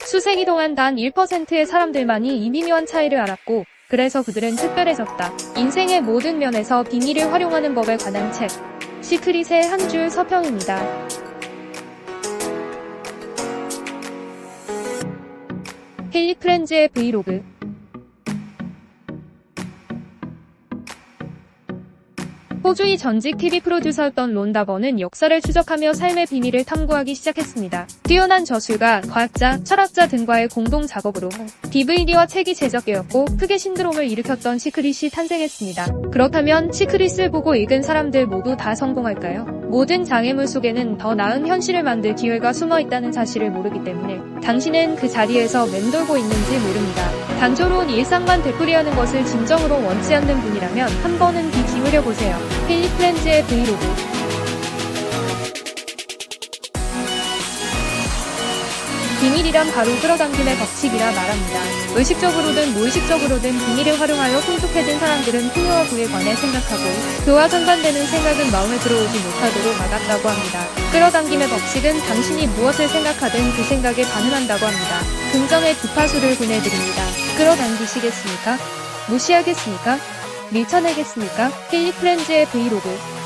수세기 동안 단 1%의 사람들만이 이 미묘한 차이를 알았고 그래서 그들은 특별해졌다. 인생의 모든 면에서 비밀을 활용하는 법에 관한 책 시크릿의 한 줄 서평입니다. 헤이 프렌즈의 브이로그 호주의 전직 TV 프로듀서였던 론다버는 역사를 추적하며 삶의 비밀을 탐구하기 시작했습니다. 뛰어난 저술가, 과학자, 철학자 등과의 공동 작업으로 DVD와 책이 제작되었고 크게 신드롬을 일으켰던 시크릿이 탄생했습니다. 그렇다면 시크릿을 보고 읽은 사람들 모두 다 성공할까요? 모든 장애물 속에는 더 나은 현실을 만들 기회가 숨어 있다는 사실을 모르기 때문에 당신은 그 자리에서 맴돌고 있는지 모릅니다. 단조로운 일상만 되풀이하는 것을 진정으로 원치 않는 분이라면 한 번은 귀 기울여 보세요. 필리 프렌즈의 브이로그. 비밀이란 바로 끌어당김의 법칙이라 말합니다. 의식적으로든 무의식적으로든 비밀을 활용하여 풍족해진 사람들은 풍요와 부에 관해 생각하고 그와 상반되는 생각은 마음에 들어오지 못하도록 막았다고 합니다. 끌어당김의 법칙은 당신이 무엇을 생각하든 그 생각에 반응한다고 합니다. 긍정의 주파수를 보내드립니다. 끌어당기시겠습니까? 무시하겠습니까? 밀쳐내겠습니까? 힐리 프렌즈의 브이로그.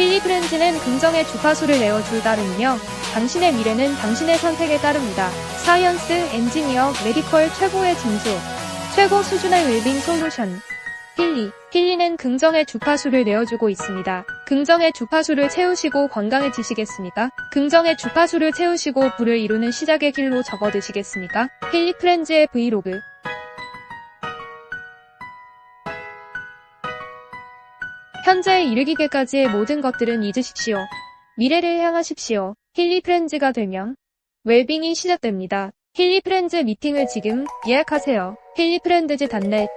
힐리 프렌즈는 긍정의 주파수를 내어 줄 따름이며 당신의 미래는 당신의 선택에 따릅니다. 사이언스, 엔지니어, 메디컬 최고의 진수, 최고 수준의 웰빙 솔루션. 힐리. 힐리는 긍정의 주파수를 내어주고 있습니다. 긍정의 주파수를 채우시고 건강해지시겠습니까? 긍정의 주파수를 채우시고 불을 이루는 시작의 길로 접어드시겠습니까? 힐리 프렌즈의 브이로그. 현재에 이르기까지의 모든 것들은 잊으십시오. 미래를 향하십시오. 힐리 프렌즈가 되면 웰빙이 시작됩니다. 힐리 프렌즈 미팅을 지금 예약하세요. 힐리 프렌즈즈 단넷